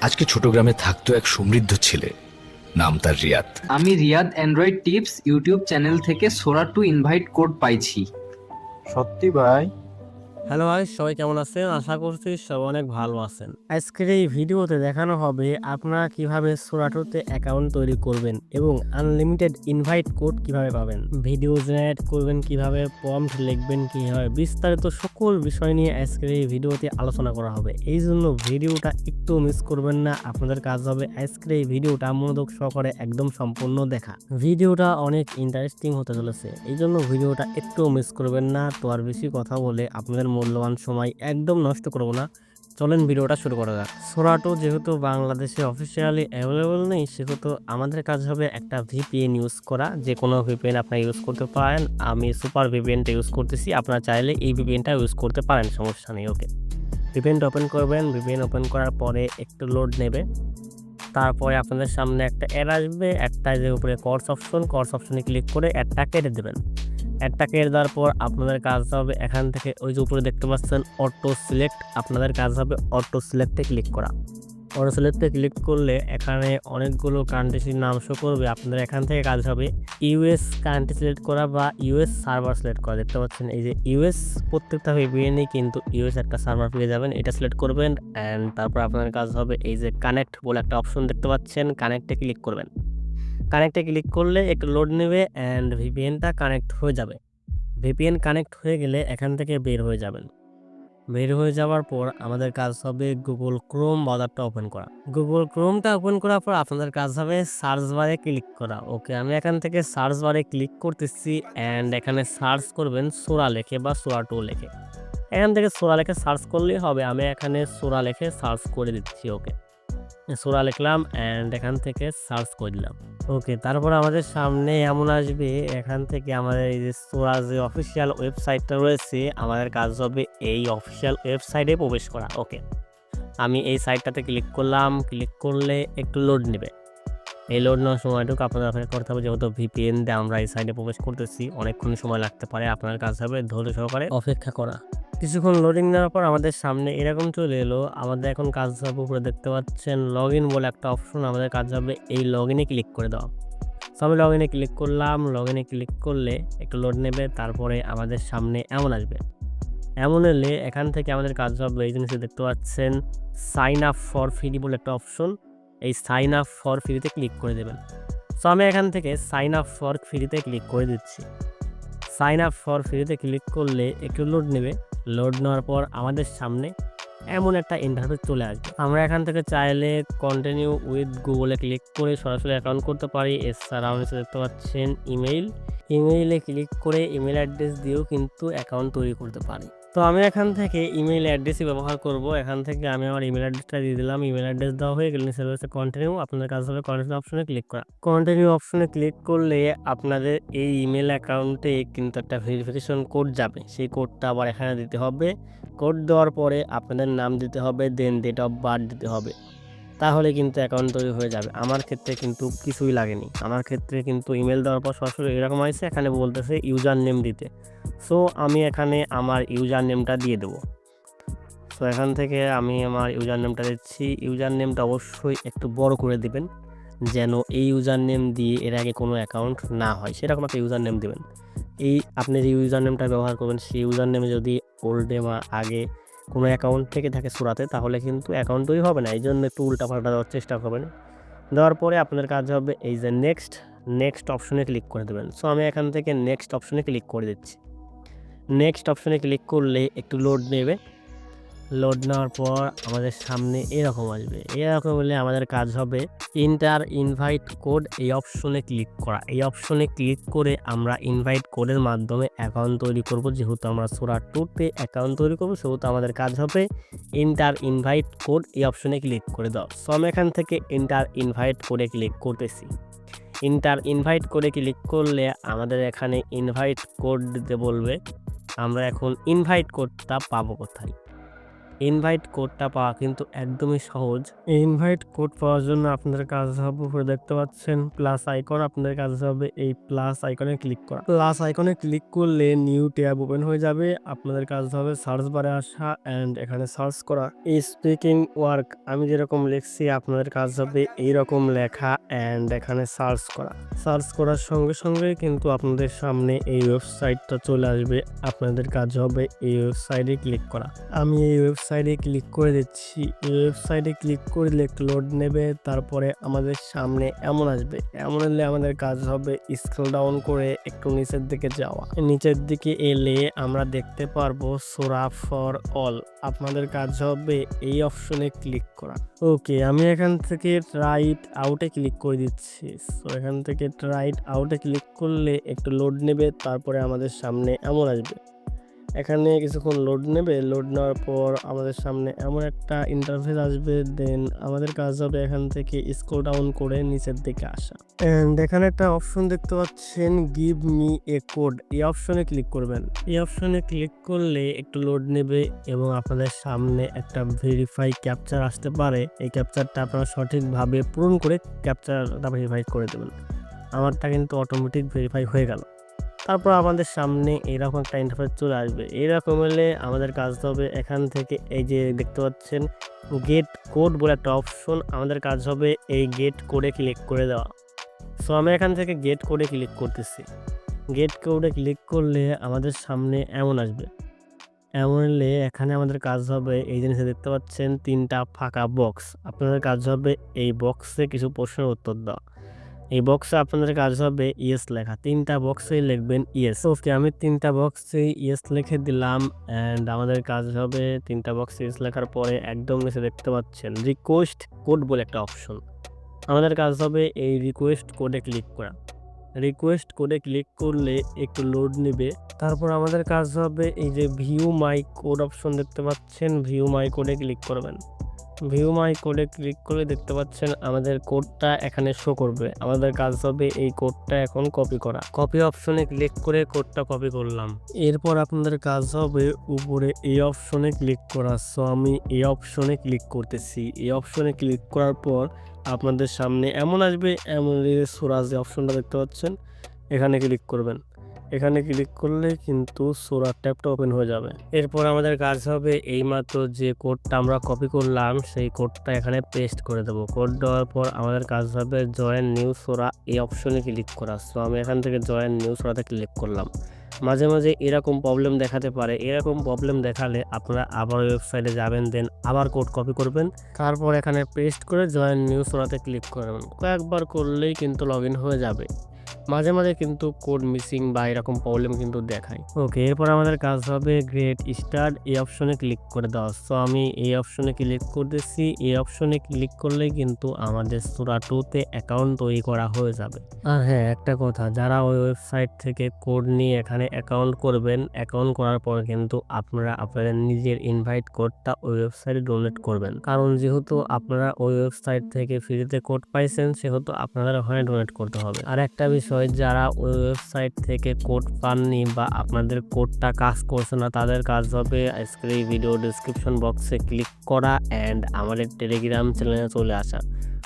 আজকে ছোট গ্রামে থাকতো এক সমৃদ্ধ ছেলে নাম তার রিয়াদ। আমি Riyad Android tips YouTube channel থেকে সোরা টু ইনভাইট কোড পাইছি। সত্যি ভাই? হ্যালো ভাই, সবাই কেমন আছেন? আশা করছি সবাই অনেক ভালো আছেন। আজকের এই ভিডিওতে দেখানো হবে আপনারা কীভাবে সোরাটোতে অ্যাকাউন্ট তৈরি করবেন এবং আনলিমিটেড ইনভাইট কোড কীভাবে পাবেন। ভিডিও জেনারেট করবেন, কীভাবে প্রম্পট লিখবেন, কীভাবে বিস্তারিত সকল বিষয় নিয়ে আজকের এই ভিডিওতে আলোচনা করা হবে। এই জন্য ভিডিওটা একটু মিস করবেন না, আপনাদের কাজ হবে আজকের এই ভিডিওটা মনোযোগ সহকারে একদম সম্পূর্ণ দেখা। ভিডিওটা অনেক ইন্টারেস্টিং হতে চলেছে, এই জন্য ভিডিওটা একটু মিস করবেন না, তো আর বেশি কথা বলে আপনাদের মূল্যবান সময় একদম নষ্ট করব না। চলেন ভিডিওটা শুরু করা যাক। সোরাটো যেহেতু বাংলাদেশে অফিসিয়ালি অ্যাভেলেবল নেই, সেহেতু আমাদের কাজ হবে একটা ভিপিএন ইউজ করা। যে কোনো ভিপিএন আপনারা ইউজ করতে পারেন। আমি সুপার ভিপিএনটা ইউজ করতেছি। আপনারা চাইলে এই ভিপিএনটা ইউজ করতে পারেন, সমস্যা নেই ওকে ভিপিএনটা ওপেন করবেন। ভিপিএন ওপেন করার পরে একটু লোড নেবে। তারপরে আপনাদের সামনে একটা অ্যাড আসবে। যে উপরে কোর্স অপশন কর্স অপশনে ক্লিক করে অ্যাডটা কেটে দেবেন। অ্যাডটা কেটে দেওয়ার পর আপনাদের কাজ হবে এখান থেকে ওই যে উপরে দেখতে পাচ্ছেন অটো সিলেক্ট আপনাদের কাজ হবে অটো সিলেক্টে ক্লিক করা। অটো সিলেক্টে ক্লিক করলে এখানে অনেকগুলো কান্ট্রির নাম শো করবে, আপনাদের এখান থেকে কাজ হবে ইউএস কান্ট্রি সিলেক্ট করা বা ইউএস সার্ভার সিলেক্ট করা। দেখতে পাচ্ছেন এই যে ইউএস প্রত্যেকটা ভিপিএনই কিন্তু ইউএস একটা সার্ভার পেয়ে যাবেন, এটা সিলেক্ট করবেন অ্যান্ড তারপর আপনার কাজ হবে এই যে কানেক্ট বলে একটা অপশন দেখতে পাচ্ছেন কানেক্টে ক্লিক করবেন। কানেক্টে ক্লিক করলে একটু লোড নেবে অ্যান্ড ভিপিএনটা কানেক্ট হয়ে যাবে। ভিপিএন কানেক্ট হয়ে গেলে এখান থেকে বের হয়ে যাবেন। বের হয়ে যাওয়ার পর আমাদের কাজ হবে গুগল ক্রোম বাজারটা ওপেন করা। গুগল ক্রোমটা ওপেন করার পর আপনাদের কাজ হবে সার্চ বারে ক্লিক করা। ওকে আমি এখান থেকে সার্চ বারে ক্লিক করতেছি অ্যান্ড এখানে সার্চ করবেন সোরা লেখে বা সোরা টু লেখে। এখান থেকে সোরা লেখে সার্চ করলেই হবে। আমি এখানে সোরা লেখে সার্চ করে দিচ্ছি ওকে সোরা লিখলাম অ্যান্ড এখান থেকে সার্চ করে দিলাম ওকে তারপর আমাদের সামনে এমন আসবে, এখান থেকে আমাদের এই যে সোরা যে অফিসিয়াল ওয়েবসাইটটা রয়েছে, আমাদের কাজ হবে এই অফিসিয়াল ওয়েবসাইটে প্রবেশ করা। ওকে আমি এই সাইটটাতে ক্লিক করলাম ক্লিক করলে একটু লোড নেবে। এই লোড নেওয়ার সময়টুকু আপনাদের অপেক্ষা করতে হবে, যেহেতু ভিপিএন দিয়ে আমরা এই সাইটে প্রবেশ করতেছি, অনেকক্ষণ সময় লাগতে পারে, আপনার কাজ হবে ধৈর্য সহকারে অপেক্ষা করা। কিছুক্ষণ লোডিং নেওয়ার পর আমাদের সামনে এরকম চলে এলো। আমাদের এখন কাজ হবে উপরে দেখতে পাচ্ছেন লগ ইন বলে একটা অপশন আমাদের কাজ হবে, এই লগ ইনে ক্লিক করে দেওয়া। তো আমি লগ ইনে ক্লিক করলাম লগ ইনে ক্লিক করলে একটু লোড নেবে, তারপরে আমাদের সামনে এমন আসবে। এমন এলে এখান থেকে আমাদের কাজ হবে এই জিনিসটা দেখতে পাচ্ছেন সাইন আপ ফর ফ্রি বলে একটা অপশন এই সাইন আপ ফর ফ্রিতে ক্লিক করে দেবেন। সো আমি এখান থেকে সাইন আপ ফর ফ্রিতে ক্লিক করে দিচ্ছি। সাইন আপ ফর ফ্রিতে ক্লিক করলে একটু লোড নেবে লোড নেওয়ার পর আমাদের সামনে এমন একটা ইন্টারফেস চলে আসবে। আমরা এখান থেকে চাইলে কন্টিনিউ উইথ গুগলে ক্লিক করে সরাসরি অ্যাকাউন্ট করতে পারি। এছাড়াও নিচে দেখতে পাচ্ছেন ইমেইল ইমেইলে ক্লিক করে ইমেল অ্যাড্রেস দিয়েও কিন্তু অ্যাকাউন্ট তৈরি করতে পারি। তো আমি এখান থেকে ইমেল অ্যাড্রেসই ব্যবহার করব। এখান থেকে আমি আমার ইমেল অ্যাড্রেসটা দিয়ে দিলাম। ইমেল অ্যাড্রেস দেওয়া হয়ে গেলে নিচে হচ্ছে কন্টিনিউ আপনাদের কাজ হবে কন্টিনিউ অপশনে ক্লিক করা। কন্টিনিউ অপশনে ক্লিক করলে আপনাদের এই ইমেল অ্যাকাউন্টে কিন্তু একটা ভেরিফিকেশন কোড যাবে। সেই কোডটা আবার এখানে দিতে হবে। কোড দেওয়ার পরে আপনাদের নাম দিতে হবে দেন ডেট অফ বার্থ দিতে হবে। তাহলে কিন্তু অ্যাকাউন্ট তৈরি হয়ে যাবে। আমার ক্ষেত্রে কিন্তু কিছুই লাগেনি। আমার ক্ষেত্রে কিন্তু ইমেল দেওয়ার পর সরাসরি এরকম আসছে এখানে বলতেছে ইউজার নেম দিতে। সো আমি এখানে আমার ইউজার নেমটা দিয়ে দেবো। সো এখান থেকে আমি আমার ইউজার নেমটা দিচ্ছি। ইউজার নেমটা অবশ্যই একটু বড় করে দিবেন, যেন এই ইউজার নেম দিয়ে এর আগে কোনো অ্যাকাউন্ট না হয়। সেরকম একটা ইউজার নেম দেবেন। এই আপনি যে ইউজার নেমটা ব্যবহার করবেন, সেই ইউজার নেমে যদি ওল্ডে বা আগে কোনো অ্যাকাউন্ট থেকে থাকে সুরাতে, তাহলে কিন্তু অ্যাকাউন্টই হবে না। এই জন্য একটু উল্টা পাল্টা দেওয়ার চেষ্টা করবেন। দেওয়ার পরে আপনার কাজ হবে এই যে নেক্সট নেক্সট অপশনে ক্লিক করে দেবেন। সো আমি এখান থেকে নেক্সট অপশনে ক্লিক করে দিচ্ছি। নেক্সট অপশনে ক্লিক করলে একটু লোড নেবে। লোড নেওয়ার পর আমাদের সামনে এরকম আসবে। এরকম হলে আমাদের কাজ হবে ইন্টার ইনভাইট কোড এই অপশনে ক্লিক করা। এই অপশনে ক্লিক করে আমরা ইনভাইট কোডের মাধ্যমে অ্যাকাউন্ট তৈরি করব। যেহেতু আমরা সোরা টুতে অ্যাকাউন্ট তৈরি করব, সেহেতু আমাদের কাজ হবে ইন্টার ইনভাইট কোড এই অপশনে ক্লিক করে দাও সো আমি এখান থেকে ইন্টার ইনভাইট কোডে ক্লিক করতেছি। ইন্টার ইনভাইট করে ক্লিক করলে আমাদের এখানে ইনভাইট কোড দিতে বলবে, আমরা এখন ইনভাইট কোডটা পাবো কোথায়? ইনভাইট কোডটা পাওয়া কিন্তু একদমই সহজ। এই ইনভাইট কোড পাওয়ার জন্য আপনাদের কাজ হবে উপরে দেখতে পাচ্ছেন প্লাস আইকন আপনাদের কাজ হবে এই প্লাস আইকনে ক্লিক করা। প্লাস আইকনে ক্লিক করলে নিউ ট্যাব ওপেন হয়ে যাবে, আপনাদের কাজ হবে সার্চ বারে আসা অ্যান্ড এখানে সার্চ করা। এই স্পিকিং ওয়ার্ক আমি যেরকম লিখছি, আপনাদের কাজ হবে এইরকম লেখা অ্যান্ড এখানে সার্চ করা। সার্চ করার সঙ্গে সঙ্গে কিন্তু আপনাদের সামনে এই ওয়েবসাইটটা চলে আসবে, আপনাদের কাজ হবে এই ওয়েবসাইটে ক্লিক করা। আমি এই ওয়েবসাইটে ক্লিক করে দিচ্ছি। ওয়েবসাইটে ক্লিক করলে একটু লোড নেবে, তারপরে আমাদের সামনে এমন আসবে। এমন এলে আমাদের কাজ হবে স্ক্রল ডাউন করে একটু নিচের দিকে যাওয়া। নিচের দিকে এলে আমরা দেখতে পারব সোরা ফর অল। আপনাদের কাজ হবে এই অপশনে ক্লিক করা। ওকে আমি এখান থেকে রাইট আউটে ক্লিক করে দিচ্ছি। সো এখান থেকে রাইট আউটে ক্লিক করলে একটু লোড নেবে, তারপরে আমাদের সামনে এমন আসবে। এখানে কিছুক্ষণ লোড নেবে। লোড নেওয়ার পর আমাদের সামনে এমন একটা ইন্টারফেস আসবে দেন আমাদের কাজ হবে এখান থেকে স্ক্রল ডাউন করে নিচের দিকে আসা। এন্ড এখানে একটা অপশন দেখতে পাচ্ছেন গিভ মি এ কোড এই অপশনে ক্লিক করবেন। এই অপশনে ক্লিক করলে একটু লোড নেবে এবং আপনাদের সামনে একটা ভেরিফাই ক্যাপচার আসতে পারে। এই ক্যাপচারটা আপনারা সঠিকভাবে পূরণ করে ক্যাপচারটা ভেরিফাই করে দেবেন। আমারটা কিন্তু অটোমেটিক ভেরিফাই হয়ে গেল। তারপর আমাদের সামনে এরকম একটা ইন্টারফেস চলে আসবে। এরকম হলে আমাদের কাজ হবে এখান থেকে এই যে দেখতে পাচ্ছেন গেট কোড বলে একটা অপশন আমাদের কাজ হবে এই গেট কোডে ক্লিক করে দেওয়া। সো আমি এখান থেকে গেট কোডে ক্লিক করতেছি। গেট কোডে ক্লিক করলে আমাদের সামনে এমন আসবে। এমন এলে এখানে আমাদের কাজ হবে এই জিনিসে দেখতে পাচ্ছেন তিনটা ফাঁকা বক্স আপনাদের কাজ হবে এই বক্সে কিছু প্রশ্নের উত্তর দেওয়া। এই বক্সে আপনাদের কাজ হবে ইয়েস লেখা। তিনটা বক্সেই লিখবেন ইয়েস ওকে আমি তিনটা বক্সে ইয়েস লিখে দিলাম অ্যান্ড আমাদের কাজ হবে তিনটা বক্সে ইয়েস লেখার পরে একদম নিচে দেখতে পাচ্ছেন রিকোয়েস্ট কোড বলে একটা অপশন আমাদের কাজ হবে এই রিকোয়েস্ট কোডে ক্লিক করা। রিকোয়েস্ট কোডে ক্লিক করলে একটু লোড নেবে। তারপর আমাদের কাজ হবে এই যে ভিউ মাই কোড অপশন দেখতে পাচ্ছেন। ভিউ মাই কোডে ক্লিক করবেন। ভিউ মাই কোডে ক্লিক করে দেখতে পাচ্ছেন আমাদের কোডটা এখানে শো করবে। আমাদের কাজ হবে এই কোডটা এখন কপি করা। কপি অপশনে ক্লিক করে কোডটা কপি করলাম। এরপর আপনাদের কাজ হবে উপরে এই অপশনে ক্লিক করা। সো আমি এই অপশনে ক্লিক করতেছি। এই অপশনে ক্লিক করার পর আপনাদের সামনে এমন আসবে, এমন সোরাজ যে অপশনটা দেখতে পাচ্ছেন, এখানে ক্লিক করবেন। এখানে ক্লিক করলে কিন্তু সোরার ট্যাবটা ওপেন হয়ে যাবে। এরপর আমাদের কাজ হবে এইমাত্র যে কোডটা আমরা কপি করলাম, সেই কোডটা এখানে পেস্ট করে দেবো। কোড দেওয়ার পর আমাদের কাজ হবে জয়েন নিউ সোরা এই অপশনে ক্লিক করা। সো আমি এখান থেকে জয়েন নিউ সোরাতে ক্লিক করলাম। মাঝে মাঝে এরকম প্রবলেম দেখাতে পারে। এরকম প্রবলেম দেখালে আপনারা আবার ওয়েবসাইটে যাবেন দেন আবার কোড কপি করবেন। তারপর এখানে পেস্ট করে জয়েন নিউ সোরাতে ক্লিক করবেন। কয়েকবার করলেই কিন্তু লগ হয়ে যাবে। মাঝে মাঝে কিন্তু কোড মিসিং বা এরকম প্রবলেম কিন্তু দেখায়। ওকে এরপর আমাদের কাজ হবে গ্রেট স্টার্ট এই অপশনে ক্লিক করে দেওয়া। সো আমি এই অপশনে ক্লিক করতেছি, এই অপশনে ক্লিক করলে কিন্তু আমাদের সুরা টুতে অ্যাকাউন্ট তৈরি করা হয়ে যাবে। আর হ্যাঁ একটা কথা, যারা ওই ওয়েবসাইট থেকে কোড নিয়ে এখানে অ্যাকাউন্ট করবেন অ্যাকাউন্ট করার পর কিন্তু আপনারা আপনাদের নিজের ইনভাইট কোডটা ওই ওয়েবসাইটে ডোনেট করবেন। কারণ যেহেতু আপনারা ওই ওয়েবসাইট থেকে ফ্রিতে কোড পাইছেন, সেহেতু আপনাদের ওখানে ডোনেট করতে হবে। আর একটা বিষয় যারা ওই ওয়েবসাইট থেকে কোড পাননি বা আপনাদের কোডটা কাজ করছে না, তাদের কাজ হবে আজকের এই ভিডিও ডিসক্রিপশন বক্সে ক্লিক করা অ্যান্ড আমাদের টেলিগ্রাম চ্যানেলে চলে আসা।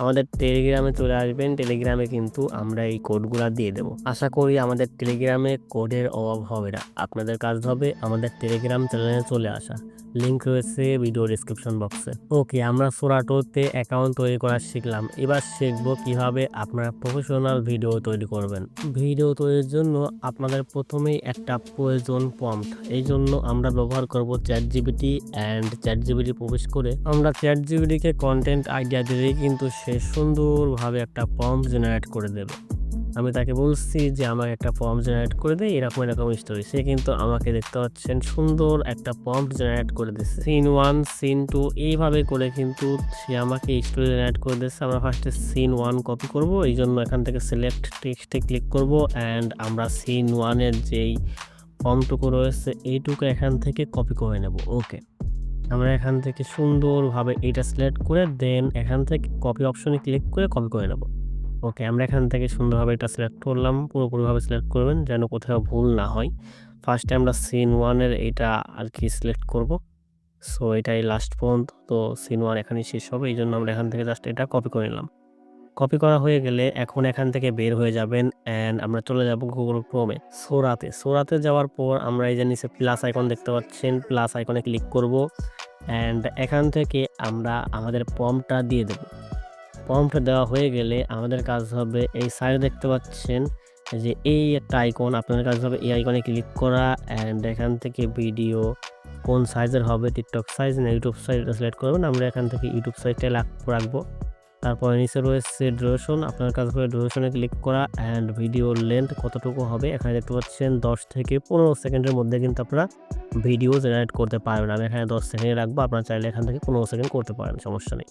আমাদের টেলিগ্রামে চলে আসবেন টেলিগ্রামে কিন্তু আমরা এই কোডগুলা দিয়ে দেবো। আশা করি আমাদের টেলিগ্রামে কোডের অভাব হবে না। আপনাদের কাজ হবে আমাদের টেলিগ্রাম চ্যানেলে চলে আসা। লিঙ্ক রয়েছে ভিডিও ডিসক্রিপশন বক্সে ওকে আমরা সোরাটোতে অ্যাকাউন্ট তৈরি করা শিখলাম। এবার শিখব কীভাবে আপনারা প্রফেশনাল ভিডিও তৈরি করবেন। ভিডিও তৈরির জন্য আপনাদের প্রথমেই একটা প্রয়োজন পম্পট এই জন্য আমরা ব্যবহার করব chat GPT and chat GPT প্রবেশ করে। আমরা চ্যাট জিবিটিকে কন্টেন্ট আইডিয়া দিলেই কিন্তু সে সুন্দরভাবে একটা ফর্ম জেনারেট করে দেবে। আমি তাকে বলছি যে, আমাকে একটা ফর্ম জেনারেট করে দেয় এরকম এরকম স্টোরি সে কিন্তু আমাকে দেখতে পাচ্ছেন সুন্দর একটা প্রম্পট জেনারেট করে দিচ্ছে সিন ওয়ান সিন টু এইভাবে করে কিন্তু সে আমাকে স্টোরি জেনারেট করে দিচ্ছে আমরা ফার্স্টে সিন ওয়ান কপি করব, এই জন্য এখান থেকে সিলেক্ট টেক্সটে ক্লিক করব অ্যান্ড আমরা সিন ওয়ানের যেই ফর্মটুকু রয়েছে, এইটুকু এখান থেকে কপি করে নেব। ওকে আমরা এখান থেকে সুন্দরভাবে এইটা সিলেক্ট করে দেন এখান থেকে কপি অপশনে ক্লিক করে কপি করে নেব। ওকে, আমরা এখান থেকে সুন্দরভাবে এটা সিলেক্ট করলাম, পুরোপুরিভাবে সিলেক্ট করবেন যেন কোথাও ভুল না হয়। ফার্স্টে আমরা সিন ওয়ানের এটা আর কি সিলেক্ট করব। সো এটাই লাস্ট পর্যন্ত, তো সিন ওয়ান এখানেই শেষ হবে এই জন্য আমরা এখান থেকে জাস্ট এটা কপি করে নিলাম। কপি করা হয়ে গেলে এখন এখান থেকে বের হয়ে যাবেন অ্যান্ড আমরা চলে যাব গুগল ক্রোমে সোরাতে সোরাতে যাওয়ার পর আমরা এই যে নিচে প্লাস আইকন দেখতে পাচ্ছেন প্লাস আইকনে ক্লিক করব অ্যান্ড এখান থেকে আমরা আমাদের পম্পটা দিয়ে দেব। পম্পটা দেওয়া হয়ে গেলে আমাদের কাজ হবে এই সাইডে দেখতে পাচ্ছেন যে এই একটা আইকন আপনাদের কাজ হবে এই আইকনে ক্লিক করা অ্যান্ড এখান থেকে ভিডিও কোন সাইজের হবে টিকটক সাইজ না ইউটিউব সাইজ সিলেক্ট করবেন, আমরা এখান থেকে ইউটিউব সাইজটা রাখব। তারপরে নিচে রয়েছে ডিউরেশন আপনার কাজ হবে ডিউরেশনে ক্লিক করা অ্যান্ড ভিডিও লেন্থ কতটুকু হবে, এখানে দেখতে পাচ্ছেন দশ থেকে পনেরো সেকেন্ডের মধ্যে কিন্তু আপনারা ভিডিও জেনারেট করতে পারবেন। আমি এখানে দশ সেকেন্ড রাখব, আপনারা চাইলে এখান থেকে পনেরো সেকেন্ড করতে পারেন, সমস্যা নেই।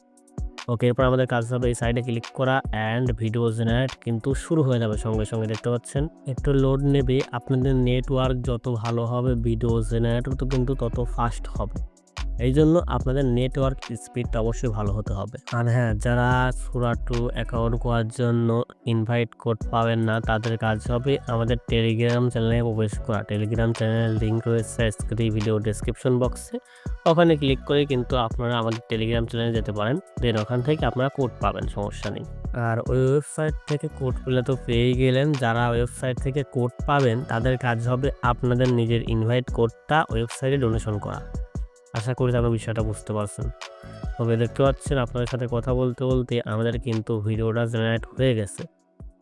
ওকে এরপর আমাদের কাজ হবে এই সাইডে ক্লিক করা অ্যান্ড ভিডিও জেনারেট কিন্তু শুরু হয়ে যাবে সঙ্গে সঙ্গে, দেখতে পাচ্ছেন? একটু লোড নেবে, আপনাদের নেটওয়ার্ক যত ভালো হবে ভিডিও জেনারেটর তো কিন্তু তত ফাস্ট হবে। এই জন্য আপনাদের নেটওয়ার্ক স্পিডটা অবশ্যই ভালো হতে হবে। আর হ্যাঁ যারা সুরা টু অ্যাকাউন্ট করার জন্য ইনভাইট কোড পাবেন না, তাদের কাজ হবে আমাদের টেলিগ্রাম চ্যানেলে প্রবেশ করা। টেলিগ্রাম চ্যানেলের লিঙ্ক রয়েছে স্ক্রিন ভিডিও ডেসক্রিপশন বক্সে ওখানে ক্লিক করে কিন্তু আপনারা আমাদের টেলিগ্রাম চ্যানেলে যেতে পারেন। দেন ওখান থেকে আপনারা কোড পাবেন, সমস্যা নেই। আর ওই ওয়েবসাইট থেকে কোড পেলে তো পেয়ে গেলেন। যারা ওয়েবসাইট থেকে কোড পাবেন, তাদের কাজ হবে আপনাদের নিজের ইনভাইট কোডটা ওয়েবসাইটে ডোনেশন করা। আশা করি আপনারা বিষয়টা বুঝতে পারছেন। তবে দেখতে পাচ্ছেন আপনাদের সাথে কথা বলতে বলতে আমাদের কিন্তু ভিডিওটা জেনারেট হয়ে গেছে।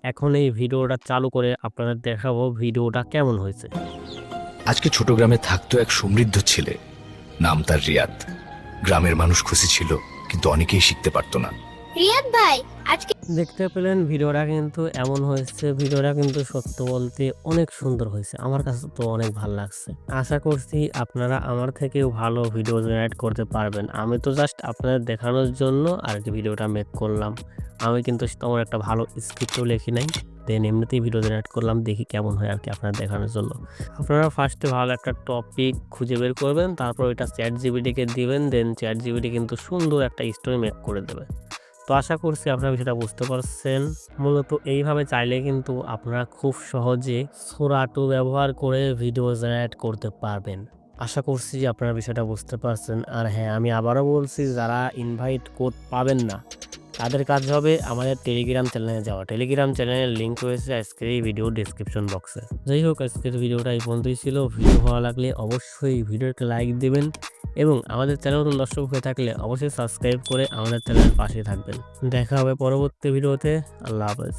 এখন এই ভিডিওটা চালু করে আপনাদের দেখাবো ভিডিওটা কেমন হয়েছে। আজকে ছোট গ্রামে থাকতো এক সমৃদ্ধ ছেলে। নাম তার রিয়াদ। গ্রামের মানুষ খুশি ছিল কিন্তু অনেকেই শিখতে পারতো না। রিয়াদ ভাই আজকে দেখতে পেলেন, ভিডিওটা কিন্তু এমন হয়েছে, ভিডিওটা কিন্তু সত্য বলতে অনেক সুন্দর হয়েছে। আমার কাছে তো অনেক ভালো লাগছে। আশা করছি আপনারা আমার থেকেও ভালো ভিডিও জেনারেট করতে পারবেন। আমি তো জাস্ট আপনাদের দেখানোর জন্য আর কি ভিডিওটা মেক করলাম। আমি কিন্তু তেমন একটা ভালো স্ক্রিপ্টও লিখি নাই। দেন এমনিতেই ভিডিও জেনারেট করলাম, দেখি কেমন হয় আর কি আপনারা দেখানোর জন্য। আপনারা ফার্স্টে ভালো একটা টপিক খুঁজে বের করবেন, তারপর ওইটা চ্যাট জিবিটিকে দিবেন দেন চ্যাট জিবিটি কিন্তু সুন্দর একটা স্টোরি মেক করে দেবে। তো আশা করছি আপনারা বিষয়টা বুঝতে পারছেন। মূলত এইভাবে চাইলে কিন্তু আপনারা খুব সহজে সোরাটু ব্যবহার করে ভিডিও জেনারেট করতে পারবেন। আশা করছি যে আপনারা বিষয়টা বুঝতে পারছেন। আর হ্যাঁ আমি আবারও বলছি, যারা ইনভাইট কোড পাবেন না তাদের কাজ হবে আমাদের টেলিগ্রাম চ্যানেলে যাওয়া। টেলিগ্রাম চ্যানেলের লিঙ্ক রয়েছে আজকের এই ভিডিও ডিসক্রিপশন বক্সে যাই হোক, আজকের ভিডিওটা এই পর্যন্তই ছিল। ভিডিও ভালো লাগলে অবশ্যই ভিডিওটা লাইক দেবেন এবং আমাদের চ্যানেল দর্শক হয়ে থাকলে অবশ্যই সাবস্ক্রাইব করে আমাদের চ্যানেলের পাশে থাকবেন। দেখা হবে পরবর্তী ভিডিওতে আল্লাহ হাফেজ।